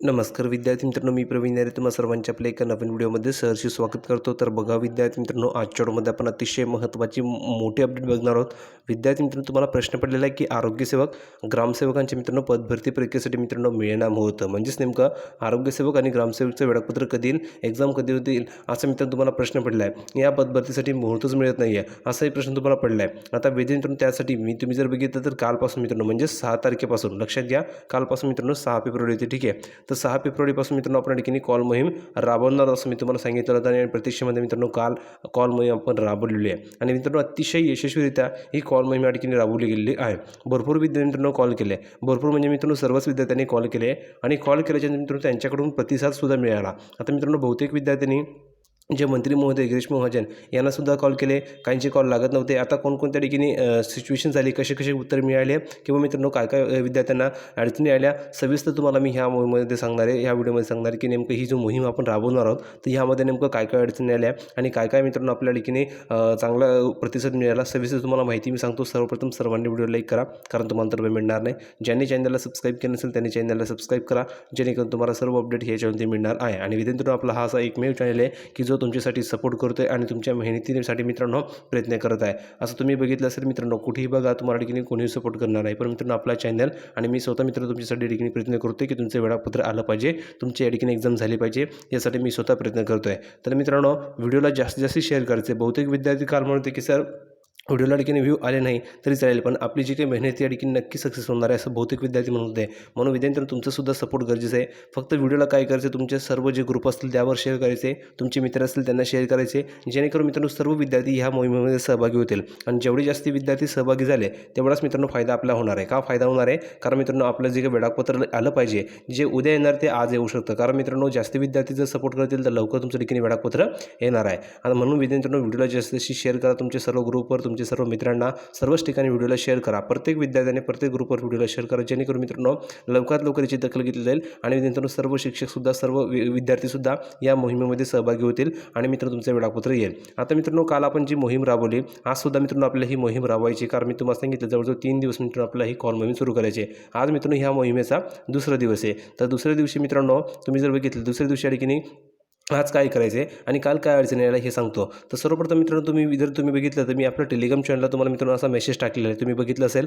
नमस्कार विद्यार्थी मित्रांनो मी प्रवीण नारे तुम्हा सर्वांच्या आपल्या एका नवीन व्हिडिओमध्ये सहर्षी स्वागत करतो. तर बघा विद्यार्थी मित्रांनो आजच्या व्हिडिओमध्ये आपण अतिशय महत्त्वाची मोठी अपडेट बघणार आहोत. विद्यार्थी मित्रांनो तुम्हाला प्रश्न पडलेला आहे की आरोग्यसेवक ग्रामसेवकांच्या मित्रांनो पदभरती परीक्षेसाठी मित्रांनो मिळणार होतं. म्हणजेच नेमकं आरोग्यसेवक आणि ग्रामसेवकचं वेळापत्र कधी येईल एक्झाम कधी होतील असं मित्रांनो तुम्हाला प्रश्न पडला आहे. या पदभरतीसाठी मुहूर्तच मिळत नाही आहे असाही प्रश्न तुम्हाला पडला आहे. आता विद्यार्थी मित्रांनो त्यासाठी मी तुम्ही जर बघितलं तर कालपासून मित्रांनो म्हणजे सहा तारखेपासून लक्षात घ्या कालपासून मित्रांनो सहा फेब्रुवारी होती ठीक आहे. तर सहा फेब्रुवारीपासून मित्रांनो आपण या ठिकाणी कॉल मोहीम राबवणार असं मी तुम्हाला सांगितलं होतं आणि प्रतीक्षेमध्ये मित्रांनो काल कॉल मोहीम आपण राबवलेली आहे. आणि मित्रांनो अतिशय यशस्वीरित्या ही कॉल मोहीम या ठिकाणी राबवली गेलेली आहे. भरपूर विद्यार्थी मित्रांनो कॉल केले. भरपूर म्हणजे मित्रांनो सर्वच विद्यार्थ्यांनी कॉल केले. आणि कॉल केल्याच्या मित्रांनो त्यांच्याकडून प्रतिसादसुद्धा मिळाला. आता मित्रांनो बहुतेक विद्यार्थ्यांनी जे मंत्री महोदय गिरीश महाजन यांनासुद्धा कॉल केले. काहींचे कॉल लागत नव्हते. आता कोणकोणत्या ठिकाणी सिच्युएशन झाली कसे कसे उत्तर मिळाले? किंवा मित्रांनो काय काय विद्यार्थ्यांना अडचणी आल्या? सविस्तर तुम्हाला मी ह्या मोहिमेमध्ये सांगणार आहे. ह्या व्हिडिओमध्ये सांगणार की नेमकं ही जो मोहीम आपण राबवणार आहोत तर ह्यामध्ये नेमकं काय काय अडचणी आल्या? आणि काय काय मित्रांनो आपल्या ठिकाणी चांगला प्रतिसाद मिळाला? सविस्तर तुम्हाला माहिती मी सांगतो. सर्वप्रथम सर्वांनी व्हिडिओ लाईक करा कारण तुम्हाला तर मिळणार नाही. ज्यांनी चॅनलला सबस्क्राईब केलं नसेल त्यांनी चॅनलला सबस्क्राईब करा जेणेकरून तुम्हाला सर्व अपडेट ह्याच्यावरती मिळणार आहे. आणि विद्यार्थ्यांनो आपला हा असा एकमेव चॅनल आहे की जो तुमच्यासाठी सपोर्ट करतो आहे आणि तुमच्या मेहनतीसाठी मित्रांनो प्रयत्न करत आहे. असं तुम्ही बघितलं असेल मित्रांनो कुठेही बघा तुम्हाला ठिकाणी कोणीही सपोर्ट करणार नाही. पण मित्रांनो आपला चॅनल आणि मी स्वतः मित्र तुमच्यासाठी ठिकाणी प्रयत्न करतो की तुमचं वेळापत्र आलं पाहिजे तुमच्या या ठिकाणी एक्झाम झाली पाहिजे यासाठी मी स्वतः प्रयत्न करतो आहे तर मित्रांनो व्हिडिओला जास्तीत जास्त शेअर करायचे बहुतेक विद्यार्थी काल म्हणते की सर व्हिडिओला ठिकाणी व्ह्यू आले नाही तरी चालेल. पण आपली जी काही मेहनत या ठिकाणी नक्की सक्सेस होणार आहे असं बहुतेक विद्यार्थी म्हणत होते. म्हणून विद्यार्थ्यांना तुमचं सुद्धा सपोर्ट गरजेचं आहे. फक्त व्हिडिओला काय करायचं तुमचे सर्व जे ग्रुप असतील त्यावर शेअर करायचे तुमचे मित्र असतील त्यांना शेअर करायचे जेणेकरून मित्रांनो सर्व विद्यार्थी ह्या मोहिमेमध्ये सहभागी होतील. आणि जेवढे जास्त विद्यार्थी सहभागी झाले तेवढाच मित्रांनो फायदा आपला होणार आहे. का फायदा होणार आहे? कारण मित्रांनो आपलं जे काही वेळापत्र आलं पाहिजे जे उद्या येणार ते आज येऊ शकतं. कारण मित्रांनो जास्त विद्यार्थी जर सपोर्ट करतील तर लवकर तुमच्या ठिकाणी वेळापत्र येणार आहे. आणि म्हणून विद्यार्थ्यांनो व्हिडिओला जास्तीशी शेअर करा. तुमच्या सर्व ग्रुपवर तुमच्या सर्व मित्रांना सर्वच ठिकाणी व्हिडिओला शेअर करा. प्रत्येक विद्यार्थ्याने प्रत्येक ग्रुपवर व्हिडिओला शेअर करा जेणेकरून मित्रांनो लवकरात लवकर याची दखल घेतली जाईल आणि मित्रांनो सर्व शिक्षकसुद्धा सर्व विद्यार्थीसुद्धा या मोहिमेमध्ये सहभागी होतील आणि मित्र तुमचं वेळापत्र येईल. आता मित्रांनो काल आपण जी मोहीम राबवली आजसुद्धा मित्रांनो आपल्याला ही मोहीम राबवायची कारण मी तुम्हाला सांगितलं जवळजवळ तीन दिवस मित्रांनो आपल्याला ही कॉल मोहीम सुरू करायची आहे. आज मित्रांनो ह्या मोहिमेचा दुसरा दिवस आहे. तर दुसऱ्या दिवशी मित्रांनो तुम्ही जर बघितलं दुसऱ्या दिवशी ठिकाणी आज काय करायचं आहे आणि काल काय अडचणी यायला हे सांगतो. तर सर्वप्रथम मित्रांनो तुम्ही जर तुम्ही बघितलं तर मी आपल्या टेलिग्राम चॅनलला तुम्हाला मित्रांनो असा मेसेज टाकलेला आहे. तुम्ही बघितलं असेल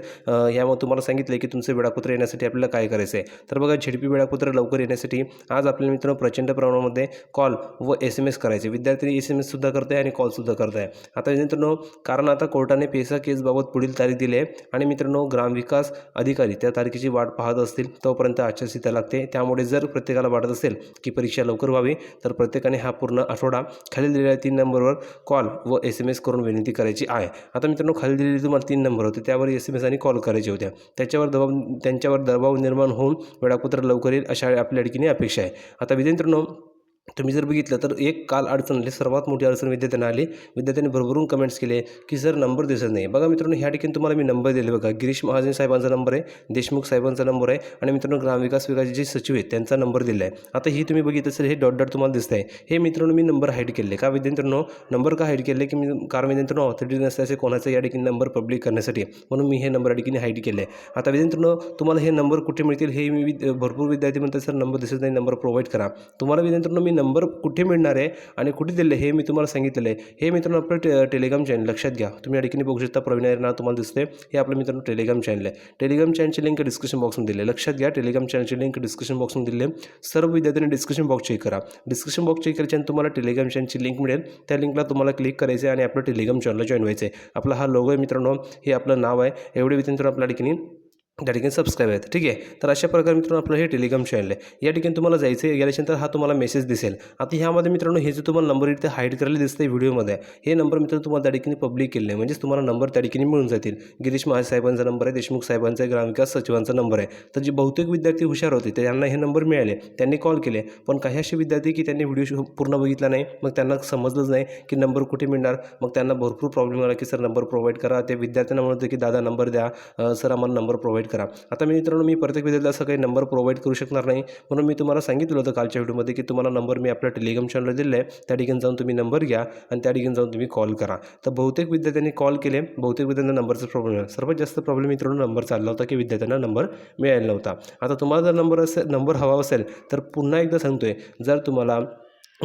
यामुळे तुम्हाला सांगितलं आहे की तुमचं वेळापत्र येण्यासाठी आपल्याला काय करायचं आहे तर बघा झेडपी वेळापत्र लवकर येण्यासाठी आज आपल्याला मित्रांनो प्रचंड प्रमाणामध्ये कॉल व एस एम एस करायचे विद्यार्थी एस एम एससुद्धा करत आहे आणि कॉलसुद्धा करत आहे आता मित्रांनो कारण आता कोर्टाने पेसा केसबाबत पुढील तारीख दिली आहे आणि मित्रांनो ग्रामविकास अधिकारी त्या तारखेची वाट पाहत असतील तोपर्यंत आचारसंहिता लागते. त्यामुळे जर प्रत्येकाला वाटत असेल की परीक्षा लवकर व्हावी तर प्रत्येकाने हा पूर्ण आठवडा खाली दिलेल्या तीन नंबरवर कॉल व एस एम एस करून विनंती करायची आहे. आता मित्रांनो खाली दिलेली तुम्हाला तीन नंबर होते. त्यावर एस एम एस आणि कॉल करायचे होत्या त्याच्यावर दबाव त्यांच्यावर दबाव निर्माण होऊन वेळापत्र लवकर येईल अशा आपल्या लडकीने अपेक्षा आहे. आता विद्यार्थ्यांनो तुम्ही जर बघितलं तर एक काल अडचण आली सर्वात मोठी अडचण विद्यार्थ्यांना आली. विद्यार्थ्यांनी भरभरून कमेंट्स केले की सर नंबर दिसत नाही. बघा मित्रांनो ह्या ठिकाणी तुम्हाला मी नंबर दिले बघा. गिरीश महाजन साहेबांचा नंबर आहे देशमुख साहेबांचा नंबर आहे आणि मित्रांनो ग्रामविकास विभागाचे जे सचिव आहेत त्यांचा नंबर दिला आहे. आता ही तुम्ही बघितलं असेल हे डॉट डॉट तुम्हाला दिसत आहे हे मित्रांनो मी नंबर हाईड केले का विद्यार्थ्यांनो नंबर का हाईड केले? की मी कारण विद्यार्थ्यांनो ऑथॉरिटी नसल्याचे कोणाचा या ठिकाणी नंबर पब्लिक करण्यासाठी म्हणून मी हे नंबर या ठिकाणी हाईड केले आता विद्यार्थ्यांनो तुम्हाला हे नंबर कुठे मिळतील? हे मी भरपूर विद्यार्थी म्हणतात सर नंबर दिसत नाही नंबर प्रोव्हाइड करा. तुम्हाला विद्यार्थ्यांनो मी नंबर कुठे मिळणार आहे आणि कुठे दिले हे मी तुम्हाला सांगितलेलं आहे. हे मित्रांनो आपलं टे टेलिग्राम चॅनल लक्षात घ्या. तुम्ही या ठिकाणी बघू शकता प्रवीण नाव तुम्हाला दिसते हे आपलं मित्रांनो टेलिग्राम चॅनल आहे. टेलिग्राम चॅनलची लिंक डिस्क्रिप्शन बॉक्समध्ये दिले लक्षात घ्या टेलिग्राम चॅनलची लिंक डिस्क्रिप्शन बॉक्समध्ये दिले सर्व विद्यार्थ्यांनी डिस्क्रिप्शन बॉक्स चेक करा. डिस्क्रिप्शन बॉक्स चेक करायच्या तुम्हाला टेलिग्राम चॅनलची लिंक मिळेल. त्या लिंकला तुम्हाला क्लिक करायचं आहे आणि आपलं टेलिग्राम चॅनलला जॉईन व्हायचं आहे आपला हा लोगो आहे मित्रांनो. हे आपलं नाव आहे. एवढे विद्यार्थी आपल्या ठिकाणी त्या ठिकाणी सबस्क्राईब आहेत ठीक आहे? तर अशा प्रकारे मित्रांनो आपलं हे टेलिग्राम चॅनल आहे. या ठिकाणी तुम्हाला जायचं आहे गेल्याच्यानंतर हा तुम्हाला मेसेज दिसेल. आता ह्यामध्ये मित्रांनो हे जे तुम्हाला नंबर इथे हाईड करायला दिसतं व्हिडिओमध्ये हे नंबर मित्रांनो तुम्हाला त्या ठिकाणी पब्लिक केले म्हणजेच तुम्हाला नंबर त्या ठिकाणी मिळून जातील. गिरीश महाज साहेबांचा नंबर आहे देशमुख साहेबांचा ग्रामविकास सचिवांचा नंबर आहे. तर जे बहुतेक विद्यार्थी हुशार होते त्यांना हे नंबर मिळाले. त्यांनी कॉल केले. पण काही असे विद्यार्थी की त्यांनी व्हिडिओ पूर्ण बघितला नाही. मग त्यांना समजलंच नाही की नंबर कुठे मिळणार. मग त्यांना भरपूर प्रॉब्लेम आला की सर नंबर प्रोव्हाइड करा. ते विद्यार्थ्यांना म्हणत होते की दादा नंबर द्या. सर आम्हाला नंबर प्रोव्हाइड प्रोव्हाइड करा. आता मी मित्रांनो मी प्रत्येक विद्यार्थ्याला असं काही नंबर प्रोव्हाइड करू शकणार नाही. म्हणून मी तुम्हाला सांगितलं होतं कालच्या व्हिडिओमध्ये की तुम्हाला नंबर मी आपल्या टेलिग्राम चॅनलला दिला आहे. त्या ठिकाणी जाऊन तुम्ही नंबर घ्या आणि त्या ठिकाणी जाऊन तुम्ही कॉल करा. तर बहुतेक विद्यार्थ्यांनी कॉल केले. बहुतेक विद्यार्थ्यांना नंबरचा प्रॉब्लेम आहे सर्वात जास्त प्रॉब्लेम मित्रांनो नंबर चालला होता की विद्यार्थ्यांना नंबर मिळायला नव्हता. आता तुम्हाला जर नंबर असेल नंबर हवा असेल तर पुन्हा एकदा सांगतोय. जर तुम्हाला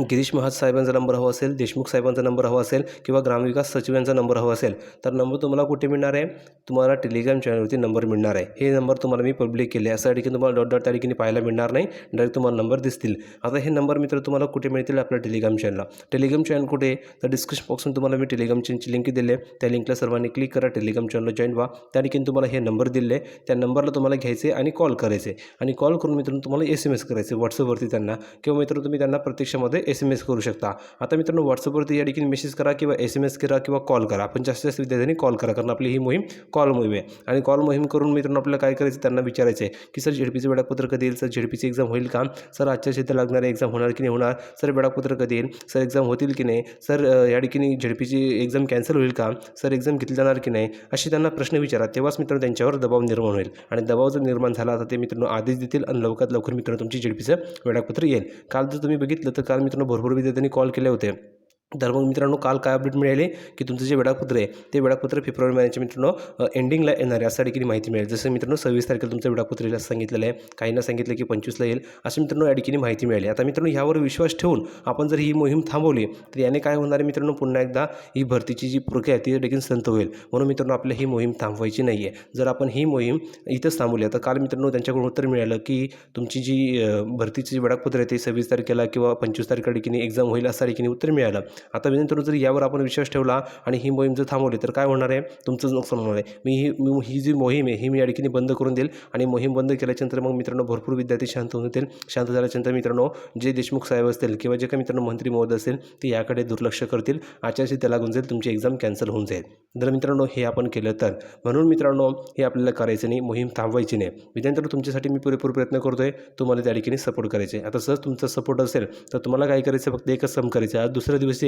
गिरीश महाज साहेबांचा नंबर हवा असेल देशमुख साहेबांचा नंबर हवा असेल किंवा ग्रामविकास सचिवांचा नंबर हवा असेल तर नंबर तुम्हाला कुठे मिळणार आहे? तुम्हाला टेलिग्राम चॅनलवरती नंबर मिळणार आहे. हे नंबर तुम्हाला मी पब्लिक केले अशा ठिकाणी तुम्हाला डॉट डॉट त्या ठिकाणी पाहायला मिळणार नाही. डायरेक्ट तुम्हाला नंबर दिसतील. आता हे नंबर मित्र तुम्हाला कुठे मिळतील आपल्या टेलिग्राम चॅनलला टेलिग्राम चॅनल कुठे तर डिस्क्रिप्शन बॉक्समध्ये तुम्हाला मी टेलिग्राम चॅनलची लिंक दिली आहे. त्या लिंकला सर्वांनी क्लिक करा. टेलिग्राम चॅनलला जॉईन व्हा. त्या ठिकाणी तुम्हाला हे नंबर दिले त्या नंबरला तुम्हाला घ्यायचे आणि कॉल करायचे आणि कॉल करून मित्रांनो तुम्हाला एस एम एस करायचे व्हॉट्सअपवरती त्यांना. किंवा मित्र तुम्ही त्यांना प्रत्यक्षामध्ये एस एम एस करू शकता. आता मित्रांनो व्हॉट्सअपवरती या ठिकाणी मेसेज करा किंवा एस एम एस करा किंवा कॉल करा. पण जास्तीत जास्त विद्यार्थ्यांनी कॉल करा कारण आपली ही मोहीम कॉल मोहीम आहे. आणि कॉल मोहीम करून मित्रांनो आपल्याला काय करायचं त्यांना विचारायचं आहे की सर झेडपीचं वेळापत्र कधी येईल? सर झेडपीची एक्झाम होईल का? सर आजच्या क्षेत्रात लागणारी एक्झाम होणार की नाही होणार? सर वेळापत्र कधी येईल? सर एक्झाम होतील की नाही? सर या ठिकाणी झेडपीची एक्झाम कॅन्सल होईल का? सर एक्झाम घेतली जाणार की नाही? असे त्यांना प्रश्न विचारा. तेव्हाच मित्रांनो त्यांच्यावर दबाव निर्माण होईल. आणि दबाव जर निर्माण झाला तर ते मित्रांनो आदेश देतील आणि लवकरात लवकर मित्रांनो तुमची झेडपीचं वेळापत्र येईल. काल जर तुम्ही बघितलं तर काल मित्रांनो भरपूर विद्यार्थ्यांनी कॉल केले होते. तर मग मित्रांनो काल काय अपडेट मिळाले? की तुमचं जे वेळापत्र आहे ते वेळापत्र फेब्रुवारी महिन्याच्या मित्रांनो एंडिंगला येणार आहे असं ठिकाणी माहिती मिळेल. जसं मित्रांनो सव्वीस तारखेला तुमचं वेळापत्र येईल असं सांगितलेलं आहे. काहींना सांगितलं की पंचवीसला येईल. असं मित्रांनो या ठिकाणी माहिती मिळाली. आता मित्रांनो ह्यावर विश्वास ठेवून आपण जर ही मोहीम थांबवली तर याने काय होणार आहे मित्रांनो पुन्हा एकदा ही भरतीची जी प्रक्रिया आहे ती देखील संत होईल. म्हणून मित्रांनो आपल्या ही मोहीम थांबवायची नाही आहे जर आपण ही मोहीम इथंच थांबवली आता काल मित्रांनो त्यांच्याकडून उत्तर मिळालं की तुमची जी भरतीची जी वेळापत्र आहे ते सव्वीस तारखेला किंवा पंचवीस तारखेला ठिकाणी एक्झाम होईल असं ठिकाणी उत्तर मिळालं. आता मित्रांनो जर यावर आपण विश्वास ठेवला आणि ही मोहीम जर थांबवली तर काय होणार आहे? तुमचंच नुकसान होणार आहे. मी ही मी ही जी मोहीम आहे ही मी या ठिकाणी बंद करून देईल आणि मोहीम बंद केल्याच्यानंतर मग मित्रांनो भरपूर विद्यार्थी शांत होऊन येतील. शांत झाल्याच्यानंतर मित्रांनो जे देशमुख साहेब असतील किंवा जे काही मित्रांनो मंत्री महोदय असेल ते याकडे दुर्लक्ष करतील. आचारसंहिता लागून जाईल तुमची एक्झाम कॅन्सल होऊन जाईल. जर मित्रांनो हे आपण केलं तर. म्हणून मित्रांनो हे आपल्याला करायचं नाही मोहीम थांबवायची नाही. विद्यार्थ्यांना तुमच्यासाठी मी पुरेपूर प्रयत्न करतो आहे तुम्हाला त्या ठिकाणी सपोर्ट करायचे. आता जर तुमचा सपोर्ट असेल तर तुम्हाला काय करायचं? फक्त एकच सम करायचं. आज दुसऱ्या दिवशी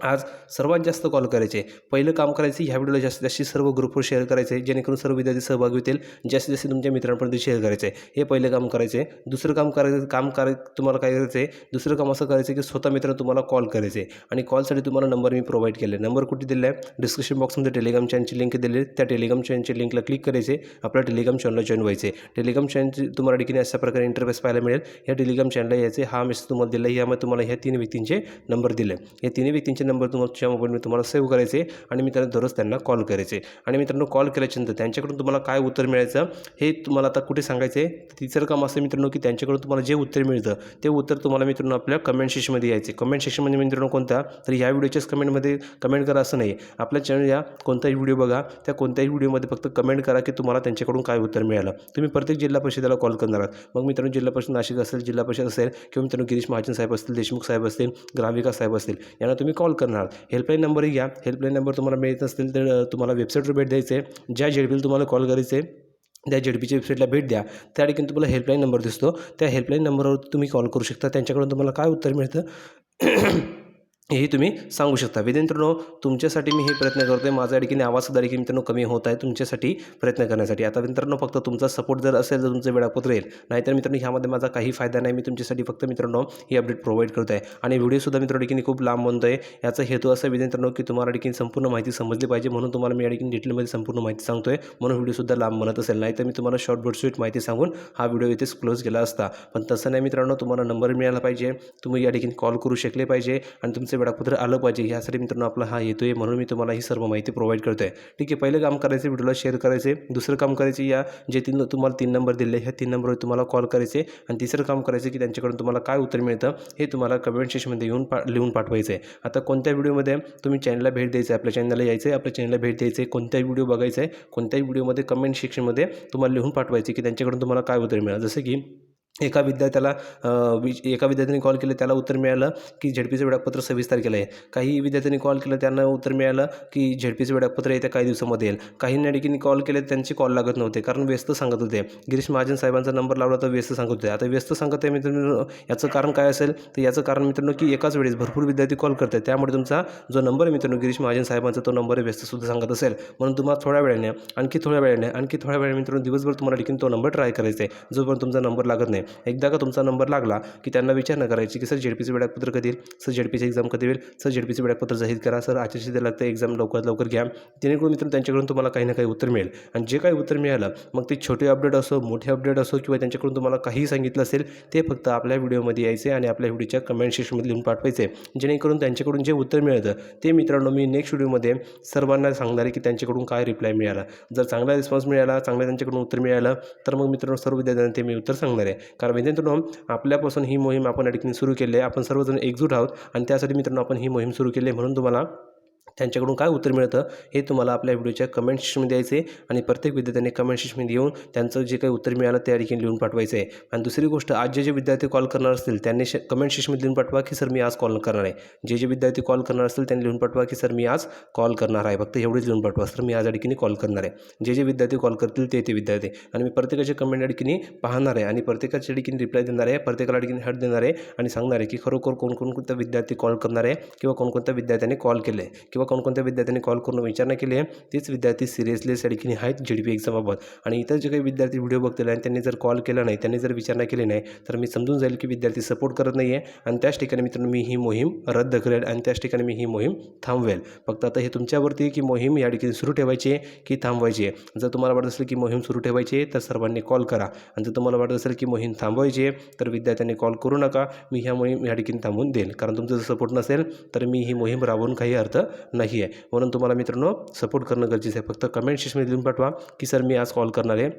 आज सर्वात जास्त कॉल करायचे. पहिलं काम करायचं ह्या व्हिडिओला जास्तीत जास्त सर्व ग्रुपवर शेअर करायचे जेणेकरून सर्व विद्यार्थी सहभागी होतील जास्तीत जास्त तुमच्या मित्रांपर्यंत शेअर करायचे. हे पहिलं काम करायचे. दुसरं काम करायचं काम कराय तुम्हाला काय करायचं आहे दुसरं काम असं करायचं की स्वतः मित्र तुम्हाला कॉल करायचे. आणि कॉलसाठी तुम्हाला नंबर मी प्रोव्हाइड केले. नंबर कुठे दिला आहे डिस्क्रिप्शन बॉक्समध्ये टेलिग्राम चॅनलची लिंक दिली त्या टेलिग्राम चॅनलची लिंकला क्लिक करायचे. आपल्या टेलिग्राम चॅनलला जॉईन व्हायचे. टेलिग्राम चॅनलची तुम्हाला ठिकाणी अशा प्रकारे इंटरफेस पाहायला मिळेल. या टेलिग्राम चॅनलला यायचे. हा मेसेज तुम्हाला दिला यामध्ये तुम्हाला ह्या तीन व्यक्तींचे नंबर दिले. या तिन्ही व्यक्तींचे नंबर तुम्हाला तुमच्या मोबाईलमध्ये तुम्हाला सेव्ह करायचे आणि मित्रांनो दररोज त्यांना कॉल करायचे. आणि मित्रांनो कॉल केल्याच्यानंतर त्यांच्याकडून तुम्हाला काय उत्तर मिळायचं हे तुम्हाला आता कुठे सांगायचं आहे तिसरं काम असं मित्रांनो की त्यांच्याकडून तुम्हाला जे उत्तर मिळतं ते उत्तर तुम्हाला मित्रांनो आपल्या कमेंट सेक्शनमध्ये यायचे कमेंट सेक्शनमध्ये मित्रांनो कोणता? तर ह्या व्हिडिओच्याच कमेंटमध्ये कमेंट करा असं नाही. आपल्या चॅनल या कोणताही व्हिडिओ बघा त्या कोणत्याही व्हिडिओमध्ये फक्त कमेंट करा की तुम्हाला त्यांच्याकडून काय उत्तर मिळालं. तुम्ही प्रत्येक जिल्हा परिषदेला कॉल करणार आहात. मग मित्रांनो जिल्हा परिषद नाशिक असेल जिल्हा परिषद असेल किंवा मित्रांनो गिरीश महाजन साहेब असतील देशमुख साहेब असतील ग्रामविकास साहेब असतील यांना तुम्ही कॉल करणार. हेल्पलाईन नंबरही घ्या. हेल्पलाईन नंबर तुम्हाला मिळत असतील तर तुम्हाला वेबसाईटवर भेट द्यायचे. आहे ज्या झेडपीला तुम्हाला कॉल करायचे त्या जेडपीच्या वेबसाईटला भेट द्या. त्या ठिकाणी तुम्हाला हेल्पलाईन नंबर दिसतो. त्या हेल्पलाईन नंबरवर तुम्ही कॉल करू शकता. त्यांच्याकडून तुम्हाला काय उत्तर मिळतं? हे तुम्ही सांगू शकता. विद्यार्थ्यांनो तुमच्यासाठी मी हे प्रयत्न करतो आहे माझा अडकीने आवाज सुद्धा देखील मित्रांनो कमी होत आहे तुमच्यासाठी प्रयत्न करण्यासाठी. आता मित्रांनो फक्त तुमचा सपोर्ट जर असेल तर तुमचं वेळापत्र येईल. नाहीतर मित्रांनो ह्यामध्ये माझा काही फायदा नाही. मी तुमच्यासाठी फक्त मित्रांनो ही अपडेट प्रोव्हाइड करतो आहे आणि व्हिडिओसुद्धा मित्रांनो अडकीने खूप लांब बनतो आहे याचा हेतू असा विद्यार्थ्यांनो की तुम्हाला ठिकाणी संपूर्ण माहिती समजली पाहिजे. म्हणून तुम्हाला मी या डिटेलमध्ये संपूर्ण माहिती सांगतो आहे म्हणून व्हिडिओसुद्धा लांब बनत असेल. नाहीतर मी तुम्हाला शॉर्ट बट स्वीट माहिती सांगून हा व्हिडिओ इथेच क्लोज केला असता. पण तसं नाही मित्रांनो तुम्हाला नंबर मिळाला पाहिजे. तुम्ही या ठिकाणी कॉल करू शकले पाहिजे. आणि तुमचे वेळापत्र आलं पाहिजे ह्यासाठी मित्रांनो आपला हा येतो आहे. म्हणून मी तुम्हाला ही सर्व माहिती प्रोव्हाइड करतो आहे ठीक आहे पहिलं काम करायचं व्हिडिओला शेअर करायचे. दुसरं काम करायचे या जे तीन तुम्हाला तीन नंबर दिले ह्या तीन नंबरवर तुम्हाला कॉल करायचे. आणि तिसरं काम करायचं की त्यांच्याकडून तुम्हाला काय उत्तर मिळतं हे तुम्हाला कमेंट सेक्शनमध्ये येऊन पा लिहून पाठवायचं आहे आता कोणत्या व्हिडिओमध्ये तुम्ही चॅनलला भेट द्यायचं आहे आपल्या चॅनलला यायचं आहे आपल्या चॅनलला भेट द्यायचं आहे कोणत्याही व्हिडिओ बघायचा आहे कोणत्याही व्हिडिओमध्ये कमेंट सेक्शनमध्ये तुम्हाला लिहून पाठवायचे की त्यांच्याकडून तुम्हाला काय उत्तर मिळालं जसं की एका विद्यार्थ्याला अ, एका विद्यार्थ्याने कॉल केलं त्याला उत्तर मिळालं की झेडपीचं वेळापत्र सव्वीस तारखेला आहे. काही विद्यार्थ्यांनी कॉल केलं त्यांना उत्तर मिळालं की झेडपीचं वेळापत्र येत्या काही दिवसामध्ये येईल. काही ठिकाणी कॉल केले त्यांचे कॉल लागत नव्हते कारण व्यस्त सांगत होते. गिरीश महाजन साहेबांचा नंबर लावला तर व्यस्त सांगत होते. आता व्यस्त सांगत आहे मित्रांनो याचं कारण काय असेल? तर याचं कारण मित्रांनो की एकाच वेळेस भरपूर विद्यार्थी कॉल करतात त्यामुळे तुमचा जो नंबर आहे मित्रांनो गिरीश महाजन साहेबांचा तो नंबर व्यस्तसुद्धा सांगत असेल. म्हणून तुम्हाला थोड्या वेळाने आणखी थोड्या वेळाने आणखी थोड्या वेळाने मित्रांनो दिवसभर तुम्हाला ठिकाणी तो नंबर ट्राय करायचा आहे. जोपर्यंत तुमचा नंबर लागत नाही. एकदा का तुमचा नंबर लागला की त्यांना विचारणा करायची की सर झेडपीचं वेळापत्र कधी येईल? सर झेडपीचं एक्झाम कधी येईल सर झेडपीचं वेळापत्र जाहीर करा. सर आचारसंहिता लागतं एक्झाम लवकरात लवकर घ्या. जेणेकरून मित्रांनो त्यांच्याकडून तुम्हाला काही ना काही उत्तर मिळेल. आणि जे काही उत्तर मिळालं मग ते छोटे अपडेट असो मोठे अपडेट असो किंवा त्यांच्याकडून तुम्हाला काही सांगितलं असेल ते फक्त आपल्या व्हिडिओमध्ये यायचे आणि आपल्या व्हिडिओच्या कमेंट सेक्शनमध्ये लिहून पाठवायचे. जेणेकरून त्यांच्याकडून जे उत्तर मिळतं ते मित्रांनो मी नेक्स्ट व्हिडिओमध्ये सर्वांना सांगणार आहे की त्यांच्याकडून काय रिप्लाय मिळाला. जर चांगला रिस्पॉन्स मिळाला चांगल्या त्यांच्याकडून उत्तर मिळालं तर मग मित्रांनो सर्व विद्यार्थ्यांना ते मी उत्तर सांगणार आहे. कारण मित्रांनो आपल्यापासून ही मोहीम आपण या ठिकाणी सुरू केली आहे. आपण सर्वजण एकजूट आहोत आणि त्यासाठी मित्रांनो आपण ही मोहीम सुरू केली आहे म्हणून तुम्हाला त्यांच्याकडून काय उत्तर मिळतं हे तुम्हाला आपल्या व्हिडिओच्या कमेंट सेक्शनमध्ये द्यायचे आणि प्रत्येक विद्यार्थ्यांनी कमेंट सेक्शनमध्ये येऊन त्यांचं जे काही उत्तर मिळालं त्या ठिकाणी लिहून पाठवायचं आहे आणि दुसरी गोष्ट आज जे जे विद्यार्थी कॉल करणार असतील त्यांनी श कमेंट सेक्शनमध्ये लिहून पाठवा की सर मी आज कॉल करणार आहे. जे जे विद्यार्थी कॉल करणार असतील त्यांनी लिहून पाठवा की सर मी आज कॉल करणार आहे. फक्त एवढेच लिहून पाठवा सर मी आज या ठिकाणी कॉल करणार आहे. जे जे विद्यार्थी कॉल करतील ते ते विद्यार्थी. आणि मी प्रत्येकाचे कमेंट या ठिकाणी पाहणार आहे आणि प्रत्येकाच्या ठिकाणी रिप्लाय देणार आहे प्रत्येकाला ठिकाणी हट देणार आहे आणि सांगणार आहे की खरोखर कोणकोणकोणत्या विद्यार्थी कॉल करणार आहे किंवा कोणकोणत्या विद्यार्थ्यांनी कॉल केले आहे किंवा कोणकोणत्या विद्यार्थ्यांनी कॉल करून विचारणा केली आहे तेच विद्यार्थी सिरियसली या ठिकाणी आहेत जी डी पी एक्झामाबाबत. आणि इतर जे काही विद्यार्थी व्हिडिओ बघतील आणि त्यांनी जर कॉल केला नाही त्यांनी जर विचारणा केली नाही तर मी समजून जाईल की विद्यार्थी सपोर्ट करत नाही आहे आणि त्याच ठिकाणी मित्रांनो मी ही मोहीम रद्द करेल आणि त्याच ठिकाणी मी ही मोहीम थांबवेल. फक्त आता हे तुमच्यावरती आहे की मोहीम या ठिकाणी सुरू ठेवायची आहे की थांबवायची आहे? जर तुम्हाला वाटत असेल की मोहीम सुरू ठेवायची आहे तर सर्वांनी कॉल करा. आणि जर तुम्हाला वाटत असेल की मोहीम थांबवायची आहे तर विद्यार्थ्यांनी कॉल करू नका. मी ह्या मोहीम या ठिकाणी थांबवून देईल. कारण तुमचं जर सपोर्ट नसेल तर मी ही मोहीम राबवून काही अर्थ नाही आहे म्हणून तुम्हाला मित्रांनो सपोर्ट करणं गरजेचं आहे. फक्त कमेंट सेक्शनमध्ये लिहून पाठवा की सर मी आज कॉल करणार आहे.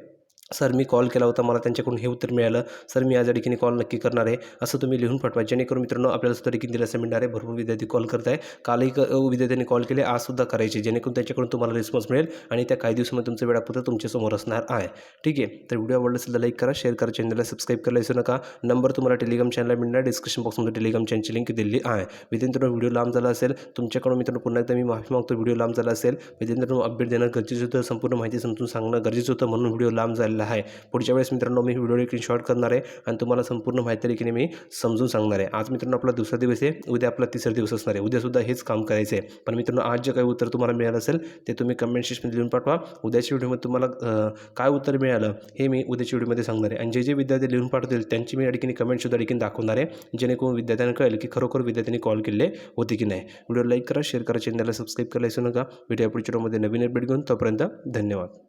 सर मी कॉल केला होता मला त्यांच्याकडून हे उत्तर मिळालं. सर मी आज या ठिकाणी कॉल नक्की करणार आहे. असं तुम्ही लिहून पाठवा. जेणेकरून मित्रांनो आपल्याला सुद्धा ठिकाणी दिलं असं मिळणार आहे. भरपूर विद्यार्थी कॉल करत आहे कालही विद्यार्थ्यांनी कॉल केले. आजसुद्धा करायचे. जेणेकरून त्याच्याकडून तुम्हाला रिस्पॉन्स मिळेल आणि त्या काही दिवसामध्ये तुमचं वेळापत्र तुमच्यासमोर असणार आहे. ठीक आहे? तर व्हिडिओ आवडला असेल तर लाईक करा शेअर करा चॅनलला सबस्क्राईब करायला विसरू नका. नंबर तुम्हाला टेलिग्राम चॅनलला मिळणार. डिस्क्रिप्शन बॉक्समध्ये टेलिग्राम चॅनलची लिंक दिलेली आहे. विद्यार्थ्यांनो व्हिडिओ लांब झाला असेल तुमच्याकडून मित्रांनो पुन्हा एकदा मी माफी मागतो. व्हिडिओ लांब झाला असेल विद्यार्थ्यांनो अपडेट देणं गरजेचं होतं. संपूर्ण माहिती समजून सांगणं गरजेचं होतं. म्हणून व्हिडिओ लांब झालेला आहे. पुढच्या वेळेस मित्रांनो मी व्हिडिओ देखील शॉर्ट करणार आहे आणि तुम्हाला संपूर्ण माहिती देखील मी समजून सांगणार आहे. आज मित्रांनो आपला दुसरा दिवस आहे. उद्या आपला तिसरा दिवस असणार आहे. उद्यासुद्धा हेच काम करायचं आहे. पण मित्रांनो आज जे काही उत्तर तुम्हाला मिळालं असेल ते तुम्ही कमेंट सेक्शनमध्ये लिहून पाठवा. उद्याच्या व्हिडिओमध्ये तुम्हाला काय उत्तर मिळालं हे मी उद्याच्या व्हिडिओमध्ये सांगणार आहे. आणि जे जे विद्यार्थी लिहून पाठवतील त्यांची मी अडकीने कमेंटसुद्धा देखील दाखवणार आहे. जेणेकरून विद्यार्थ्यांना कळेल की खरोखर विद्यार्थ्यांनी कॉल केले होते की नाही. व्हिडिओ लाईक करा शेअर करा चॅनलला सबस्क्राईब करायला विसरू नका. व्हिडिओ पुढच्या व्हिडिओमध्ये नवीन अपडेट घेऊन तोपर्यंत धन्यवाद.